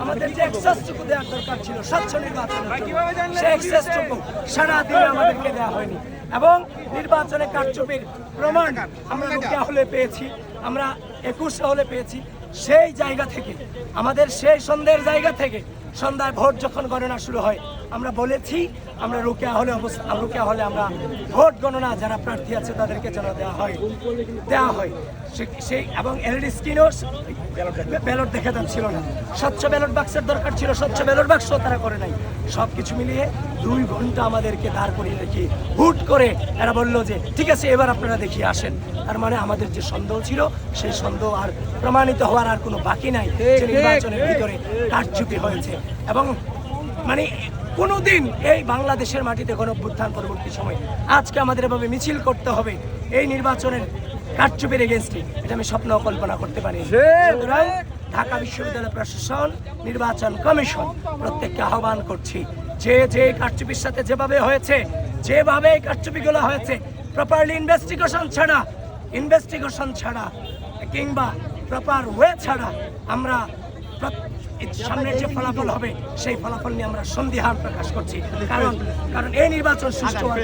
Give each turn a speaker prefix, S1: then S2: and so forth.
S1: আমাদের যে দেওয়ার দরকার ছিল সারাদিন আমাদেরকে দেওয়া হয়নি এবং নির্বাচনে কারচুপির প্রমাণ আমরা হলে পেয়েছি আমরা একুশে হলে পেয়েছি সেই জায়গা থেকে, আমাদের সেই সন্ধ্যের জায়গা থেকে সন্ধ্যায় ভোট যখন গণনা শুরু হয় আমরা বলেছি আমরা রুকিয়া হলে অবস্থা রুকিয়া হলে আমরা ভোট গণনা যারা প্রার্থী আছে তাদেরকে যেন দেওয়া হয় দেওয়া হয়। সেই এবং এলইডি স্ক্রিনও ব্যালট দেখে ছিল না। স্বচ্ছ ব্যালট বাক্সের দরকার ছিল স্বচ্ছ ব্যালট বাক্স তারা করে নাই। সব কিছু মিলিয়ে দুই ঘণ্টা আমাদেরকে দাঁড় করিয়ে রেখে হুট করে এরা বলল যে ঠিক আছে এবার আপনারা দেখিয়ে আসেন। তার মানে আমাদের যে সন্দেহ ছিল সেই সন্দেহ আর প্রমাণিত হওয়ার আর কোনো বাকি নাই নির্বাচনের ভিতরে কারচুপি হয়েছে। এবং মানে কোনোদিন এই বাংলাদেশের মাটিতে গণভ্যুত্থান পরবর্তী সময় আজকে আমাদের এভাবে মিছিল করতে হবে এই নির্বাচনের কারচুপির এগেনস্টে এটা আমি স্বপ্ন কল্পনা করতে পারি সুতরাং ঢাকা বিশ্ববিদ্যালয় প্রশাসন নির্বাচন কমিশন প্রত্যেককে আহ্বান করছি যে যে কারচুপির সাথে যেভাবে হয়েছে যেভাবে এই কারচুপিগুলো হয়েছে প্রপারলি ইনভেস্টিগেশন ছাড়া ইনভেস্টিগেশন ছাড়া কিংবা প্রপার ওয়ে ছাড়া আমরা সামনের যে ফলাফল হবে, সেই ফলাফল নিয়ে আমরা সন্ধিহার প্রকাশ করছি। কারণ কারণ এই নির্বাচন সুষ্ঠু হওয়ার